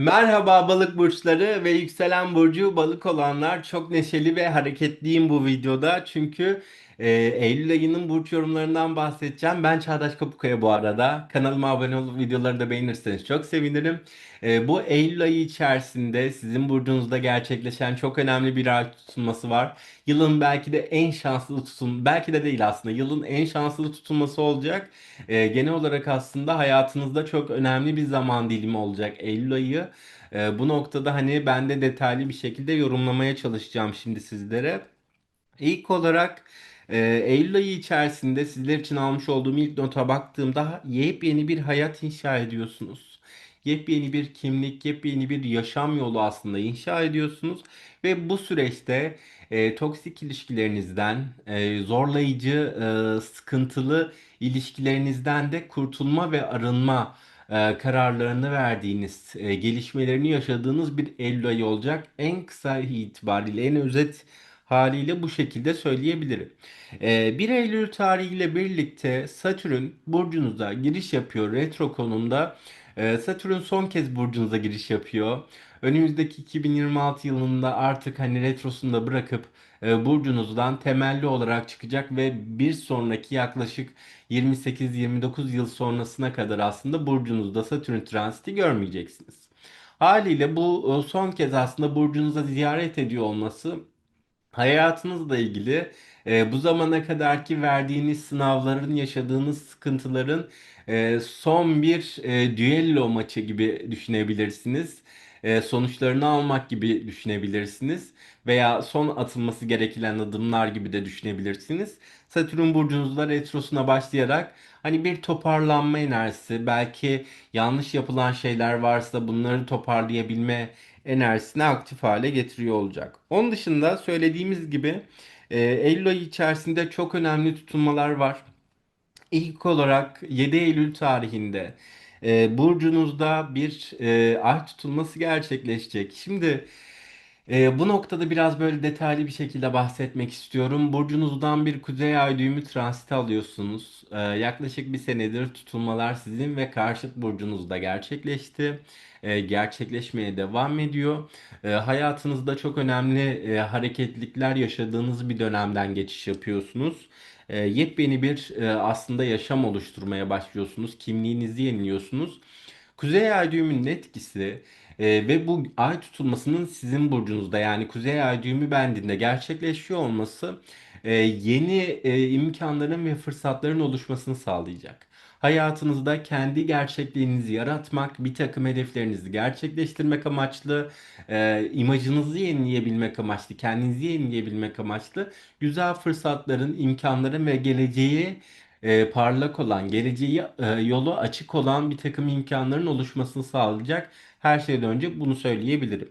Merhaba balık burçları ve yükselen burcu balık olanlar. Çok neşeli ve hareketliyim bu videoda. Çünkü e, Eylül ayının burç yorumlarından bahsedeceğim. Ben Çağdaş Kapukaya bu arada. Kanalıma abone olup videoları da beğenirseniz çok sevinirim. E, bu Eylül ayı içerisinde sizin burcunuzda gerçekleşen çok önemli bir ay tutulması var. Yılın belki de en şanslı tutun, belki de değil aslında yılın en şanslı tutulması olacak. E, genel olarak aslında hayatınızda çok önemli bir zaman dilimi olacak Eylül ayı. E, bu noktada hani ben de detaylı bir şekilde yorumlamaya çalışacağım şimdi sizlere. İlk olarak e, Eylül ayı içerisinde sizler için almış olduğum ilk nota baktığımda yepyeni bir hayat inşa ediyorsunuz. Yepyeni bir kimlik, yepyeni bir yaşam yolu aslında inşa ediyorsunuz. Ve bu süreçte e, toksik ilişkilerinizden, e, zorlayıcı, e, sıkıntılı ilişkilerinizden de kurtulma ve arınma e, kararlarını verdiğiniz, e, gelişmelerini yaşadığınız bir Eylül ayı olacak. En kısa itibariyle, en özet haliyle bu şekilde söyleyebilirim. Ee, 1 Eylül tarihiyle birlikte Satürn burcunuza giriş yapıyor retro konumda. Ee, Satürn son kez burcunuza giriş yapıyor. Önümüzdeki 2026 yılında artık hani retrosunu da bırakıp e, burcunuzdan temelli olarak çıkacak ve bir sonraki yaklaşık 28-29 yıl sonrasına kadar aslında burcunuzda Satürn transiti görmeyeceksiniz. Haliyle bu e, son kez aslında burcunuza ziyaret ediyor olması Hayatınızla ilgili e, bu zamana kadarki verdiğiniz sınavların, yaşadığınız sıkıntıların e, son bir e, düello maçı gibi düşünebilirsiniz. E, sonuçlarını almak gibi düşünebilirsiniz. Veya son atılması gereken adımlar gibi de düşünebilirsiniz. Satürn burcunuzda retrosuna başlayarak hani bir toparlanma enerjisi, belki yanlış yapılan şeyler varsa bunları toparlayabilme enerjisini aktif hale getiriyor olacak. Onun dışında söylediğimiz gibi e, Eylül ayı içerisinde çok önemli tutulmalar var. İlk olarak 7 Eylül tarihinde e, burcunuzda bir e, ay tutulması gerçekleşecek. Şimdi ee, bu noktada biraz böyle detaylı bir şekilde bahsetmek istiyorum. Burcunuzdan bir kuzey ay düğümü transiti alıyorsunuz. Ee, yaklaşık bir senedir tutulmalar sizin ve karşıt burcunuzda gerçekleşti. Ee, gerçekleşmeye devam ediyor. Ee, hayatınızda çok önemli e, hareketlilikler yaşadığınız bir dönemden geçiş yapıyorsunuz. Ee, yepyeni bir e, aslında yaşam oluşturmaya başlıyorsunuz. Kimliğinizi yeniliyorsunuz. Kuzey ay düğümünün etkisi e, ve bu ay tutulmasının sizin burcunuzda yani Kuzey Ay düğümü bendinde gerçekleşiyor olması e, yeni e, imkanların ve fırsatların oluşmasını sağlayacak. Hayatınızda kendi gerçekliğinizi yaratmak, bir takım hedeflerinizi gerçekleştirmek amaçlı, e, imajınızı yenileyebilmek amaçlı, kendinizi yenileyebilmek amaçlı güzel fırsatların, imkanların ve geleceği e, parlak olan, geleceği e, yolu açık olan bir takım imkanların oluşmasını sağlayacak. Her şeyden önce bunu söyleyebilirim.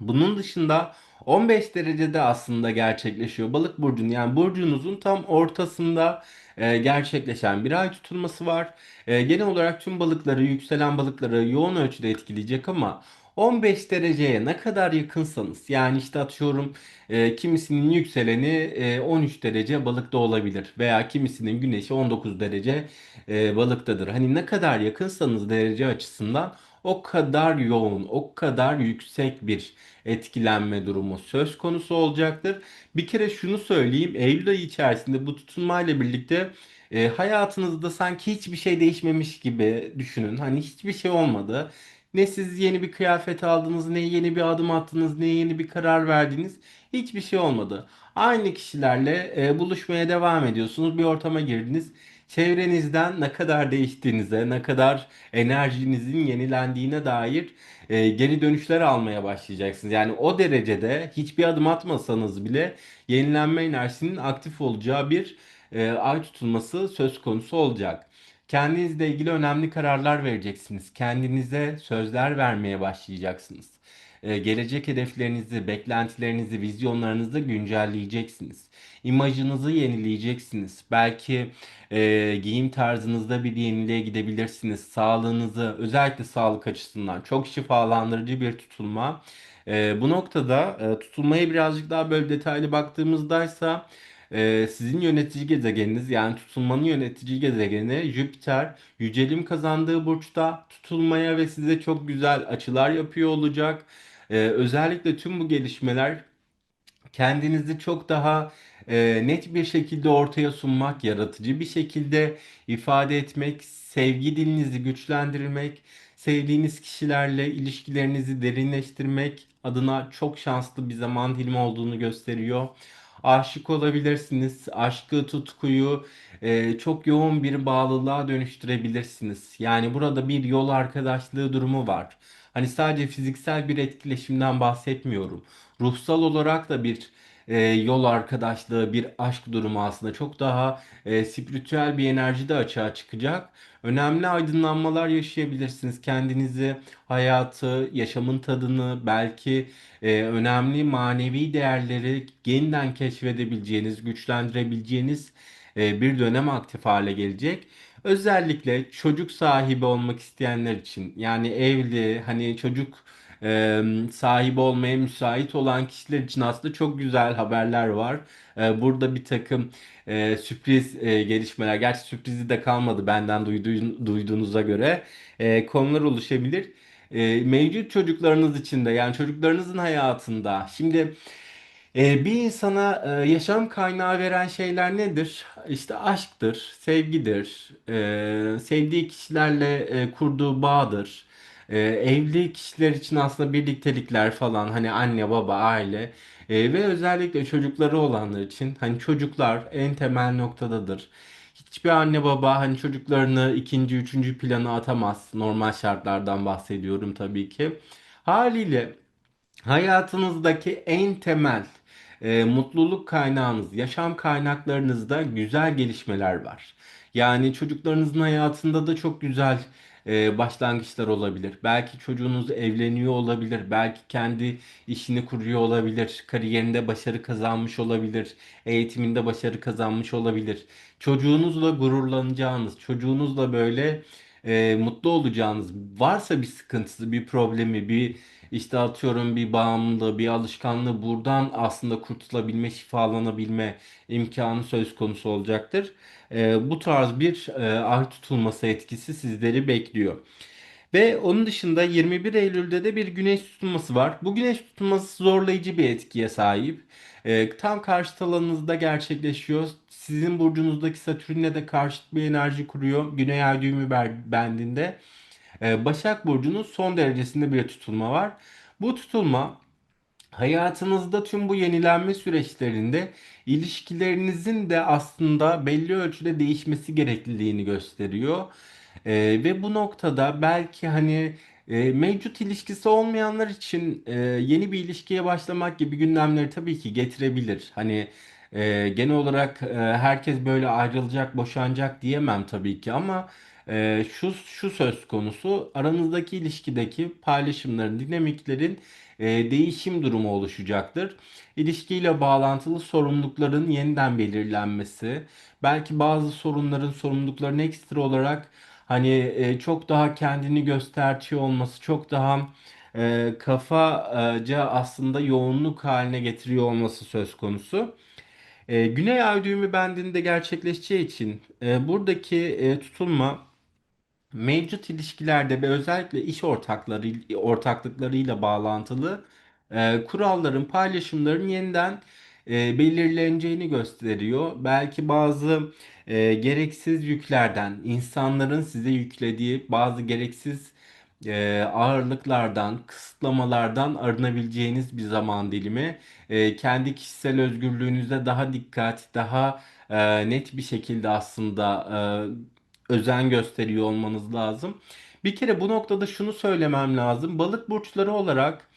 Bunun dışında 15 derecede aslında gerçekleşiyor balık burcunun yani burcunuzun tam ortasında e, gerçekleşen bir ay tutulması var. E, genel olarak tüm balıkları, yükselen balıkları yoğun ölçüde etkileyecek ama 15 dereceye ne kadar yakınsanız yani işte atıyorum e, kimisinin yükseleni e, 13 derece balıkta olabilir veya kimisinin güneşi 19 derece e, balıktadır. Hani ne kadar yakınsanız derece açısından o kadar yoğun, o kadar yüksek bir etkilenme durumu söz konusu olacaktır. Bir kere şunu söyleyeyim, Eylül ayı içerisinde bu tutunmayla birlikte e, hayatınızda sanki hiçbir şey değişmemiş gibi düşünün. Hani hiçbir şey olmadı. Ne siz yeni bir kıyafet aldınız, ne yeni bir adım attınız, ne yeni bir karar verdiniz. Hiçbir şey olmadı. Aynı kişilerle e, buluşmaya devam ediyorsunuz. Bir ortama girdiniz. Çevrenizden ne kadar değiştiğinize, ne kadar enerjinizin yenilendiğine dair e, geri dönüşler almaya başlayacaksınız. Yani o derecede hiçbir adım atmasanız bile yenilenme enerjisinin aktif olacağı bir e, ay tutulması söz konusu olacak. Kendinizle ilgili önemli kararlar vereceksiniz. Kendinize sözler vermeye başlayacaksınız. Ee, gelecek hedeflerinizi, beklentilerinizi, vizyonlarınızı güncelleyeceksiniz. İmajınızı yenileyeceksiniz. Belki e, giyim tarzınızda bir yeniliğe gidebilirsiniz. Sağlığınızı, özellikle sağlık açısından çok şifalandırıcı bir tutulma. E, bu noktada e, tutulmaya birazcık daha böyle detaylı baktığımızdaysa e, sizin yönetici gezegeniniz yani tutulmanın yönetici gezegeni Jüpiter yücelim kazandığı burçta tutulmaya ve size çok güzel açılar yapıyor olacak. E, özellikle tüm bu gelişmeler kendinizi çok daha e, net bir şekilde ortaya sunmak, yaratıcı bir şekilde ifade etmek, sevgi dilinizi güçlendirmek, sevdiğiniz kişilerle ilişkilerinizi derinleştirmek adına çok şanslı bir zaman dilimi olduğunu gösteriyor. Aşık olabilirsiniz. Aşkı, tutkuyu e, çok yoğun bir bağlılığa dönüştürebilirsiniz. Yani burada bir yol arkadaşlığı durumu var. Hani sadece fiziksel bir etkileşimden bahsetmiyorum ruhsal olarak da bir e, yol arkadaşlığı, bir aşk durumu aslında çok daha e, spiritüel bir enerji de açığa çıkacak. Önemli aydınlanmalar yaşayabilirsiniz. Kendinizi, hayatı, yaşamın tadını, belki e, önemli manevi değerleri yeniden keşfedebileceğiniz, güçlendirebileceğiniz e, bir dönem aktif hale gelecek. Özellikle çocuk sahibi olmak isteyenler için yani evli hani çocuk e, sahibi olmaya müsait olan kişiler için aslında çok güzel haberler var. E, burada bir takım e, sürpriz e, gelişmeler, gerçi sürprizi de kalmadı benden duyduğun, duyduğunuza göre e, konular oluşabilir. E, mevcut çocuklarınız için de yani çocuklarınızın hayatında şimdi ee, bir insana e, yaşam kaynağı veren şeyler nedir? İşte aşktır, sevgidir, e, sevdiği kişilerle e, kurduğu bağdır. E, evli kişiler için aslında birliktelikler falan hani anne baba aile E, ve özellikle çocukları olanlar için hani çocuklar en temel noktadadır. Hiçbir anne baba hani çocuklarını ikinci, üçüncü plana atamaz. Normal şartlardan bahsediyorum tabii ki. Haliyle Hayatınızdaki en temel e, mutluluk kaynağınız, yaşam kaynaklarınızda güzel gelişmeler var. Yani çocuklarınızın hayatında da çok güzel e, başlangıçlar olabilir. Belki çocuğunuz evleniyor olabilir, belki kendi işini kuruyor olabilir, kariyerinde başarı kazanmış olabilir, eğitiminde başarı kazanmış olabilir. Çocuğunuzla gururlanacağınız, çocuğunuzla böyle e, mutlu olacağınız, varsa bir sıkıntısı, bir problemi, bir işte atıyorum bir bağımlılığı, bir alışkanlığı buradan aslında kurtulabilme, şifalanabilme imkanı söz konusu olacaktır. Ee, bu tarz bir e, ay tutulması etkisi sizleri bekliyor. Ve onun dışında 21 Eylül'de de bir güneş tutulması var. Bu güneş tutulması zorlayıcı bir etkiye sahip. Ee, tam karşıt alanınızda gerçekleşiyor. Sizin burcunuzdaki Satürn'le de karşıt bir enerji kuruyor. Güney ay düğümü bendinde. Ee, Başak Burcu'nun son derecesinde bir tutulma var. Bu tutulma hayatınızda tüm bu yenilenme süreçlerinde ilişkilerinizin de aslında belli ölçüde değişmesi gerekliliğini gösteriyor. Ee, ve bu noktada belki hani e, mevcut ilişkisi olmayanlar için e, yeni bir ilişkiye başlamak gibi gündemleri tabii ki getirebilir. Hani e, genel olarak e, herkes böyle ayrılacak, boşanacak diyemem tabii ki ama şu şu söz konusu aranızdaki ilişkideki paylaşımların, dinamiklerin değişim durumu oluşacaktır. İlişkiyle bağlantılı sorumlulukların yeniden belirlenmesi, belki bazı sorunların, sorumlulukların ekstra olarak hani e, çok daha kendini göstertiyor olması, çok daha e, kafaca aslında yoğunluk haline getiriyor olması söz konusu. E, Güney Ay düğümü bendinde gerçekleşeceği için e, buradaki e, tutulma mevcut ilişkilerde ve özellikle iş ortakları ortaklıklarıyla bağlantılı e, kuralların, paylaşımların yeniden e, belirleneceğini gösteriyor. Belki bazı e, gereksiz yüklerden, insanların size yüklediği bazı gereksiz e, ağırlıklardan, kısıtlamalardan arınabileceğiniz bir zaman dilimi. E, kendi kişisel özgürlüğünüze daha dikkat, daha e, net bir şekilde aslında e, özen gösteriyor olmanız lazım. Bir kere bu noktada şunu söylemem lazım. Balık burçları olarak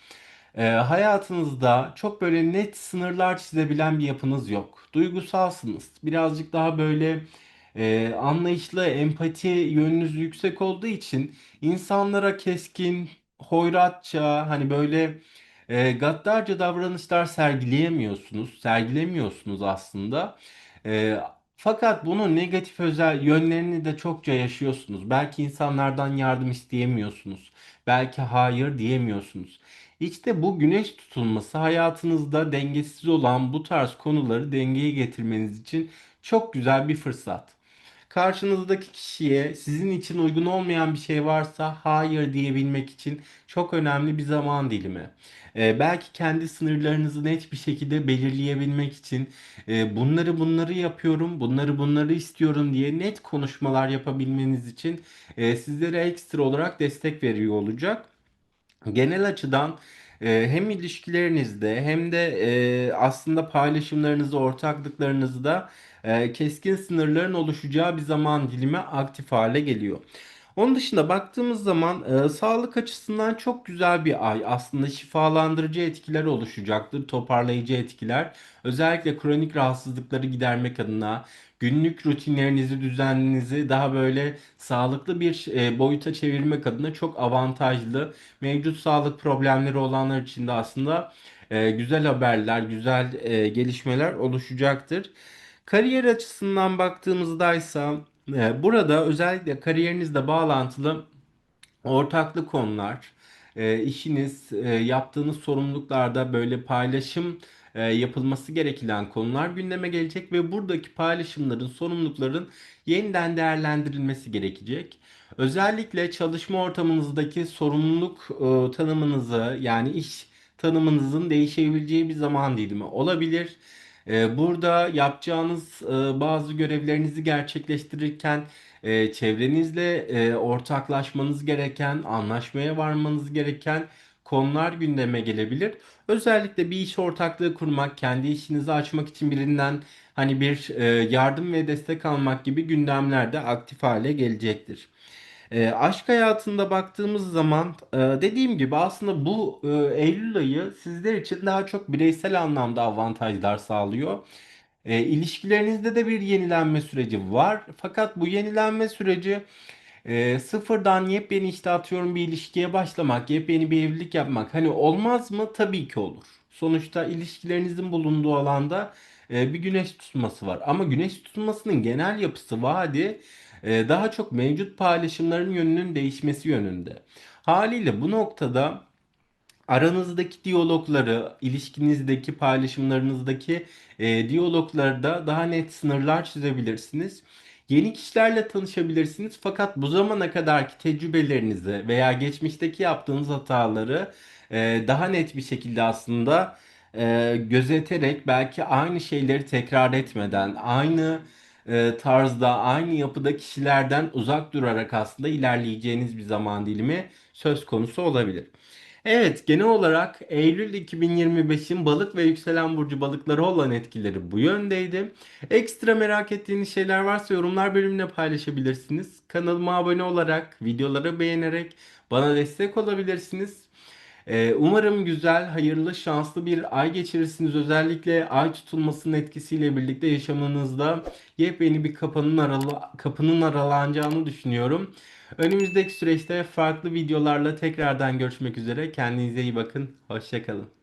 e, hayatınızda çok böyle net sınırlar çizebilen bir yapınız yok. Duygusalsınız. Birazcık daha böyle e, anlayışlı, empati yönünüz yüksek olduğu için insanlara keskin, hoyratça, hani böyle e, gaddarca davranışlar sergileyemiyorsunuz, sergilemiyorsunuz aslında. E, Fakat bunun negatif özel yönlerini de çokça yaşıyorsunuz. Belki insanlardan yardım isteyemiyorsunuz. Belki hayır diyemiyorsunuz. İşte bu güneş tutulması hayatınızda dengesiz olan bu tarz konuları dengeye getirmeniz için çok güzel bir fırsat. Karşınızdaki kişiye sizin için uygun olmayan bir şey varsa hayır diyebilmek için çok önemli bir zaman dilimi. Ee, belki kendi sınırlarınızı net bir şekilde belirleyebilmek için e, bunları bunları yapıyorum, bunları bunları istiyorum diye net konuşmalar yapabilmeniz için e, sizlere ekstra olarak destek veriyor olacak. Genel açıdan e, hem ilişkilerinizde hem de e, aslında paylaşımlarınızda, ortaklıklarınızda e, keskin sınırların oluşacağı bir zaman dilimi aktif hale geliyor. Onun dışında baktığımız zaman e, sağlık açısından çok güzel bir ay. Aslında şifalandırıcı etkiler oluşacaktır, toparlayıcı etkiler. Özellikle kronik rahatsızlıkları gidermek adına, günlük rutinlerinizi, düzeninizi daha böyle sağlıklı bir e, boyuta çevirmek adına çok avantajlı. Mevcut sağlık problemleri olanlar için de aslında e, güzel haberler, güzel e, gelişmeler oluşacaktır. Kariyer açısından baktığımızda ise e, burada özellikle kariyerinizle bağlantılı ortaklı konular, e, işiniz, e, yaptığınız sorumluluklarda böyle paylaşım e, yapılması gereken konular gündeme gelecek ve buradaki paylaşımların, sorumlulukların yeniden değerlendirilmesi gerekecek. Özellikle çalışma ortamınızdaki sorumluluk tanımınızı yani iş tanımınızın değişebileceği bir zaman dilimi olabilir. E, burada yapacağınız e, bazı görevlerinizi gerçekleştirirken e, çevrenizle e, ortaklaşmanız gereken, anlaşmaya varmanız gereken konular gündeme gelebilir. Özellikle bir iş ortaklığı kurmak, kendi işinizi açmak için birinden hani bir yardım ve destek almak gibi gündemler de aktif hale gelecektir. E, aşk hayatında baktığımız zaman e, dediğim gibi aslında bu e, Eylül ayı sizler için daha çok bireysel anlamda avantajlar sağlıyor. E, ilişkilerinizde de bir yenilenme süreci var. Fakat bu yenilenme süreci e, sıfırdan yepyeni işte atıyorum bir ilişkiye başlamak, yepyeni bir evlilik yapmak. Hani olmaz mı? Tabii ki olur. Sonuçta ilişkilerinizin bulunduğu alanda e, bir güneş tutulması var. Ama güneş tutulmasının genel yapısı vaadi e, daha çok mevcut paylaşımların yönünün değişmesi yönünde. Haliyle bu noktada aranızdaki diyalogları, ilişkinizdeki paylaşımlarınızdaki e, diyaloglarda daha net sınırlar çizebilirsiniz. Yeni kişilerle tanışabilirsiniz fakat bu zamana kadarki tecrübelerinizi veya geçmişteki yaptığınız hataları e, daha net bir şekilde aslında e, gözeterek belki aynı şeyleri tekrar etmeden, aynı e, tarzda, aynı yapıda kişilerden uzak durarak aslında ilerleyeceğiniz bir zaman dilimi söz konusu olabilir. Evet, genel olarak Eylül 2025'in balık ve yükselen burcu balıkları olan etkileri bu yöndeydi. Ekstra merak ettiğiniz şeyler varsa yorumlar bölümüne paylaşabilirsiniz. Kanalıma abone olarak, videoları beğenerek bana destek olabilirsiniz. Ee, umarım güzel, hayırlı, şanslı bir ay geçirirsiniz. Özellikle ay tutulmasının etkisiyle birlikte yaşamınızda yepyeni bir kapının, arala kapının aralanacağını düşünüyorum. Önümüzdeki süreçte farklı videolarla tekrardan görüşmek üzere. Kendinize iyi bakın. Hoşça kalın.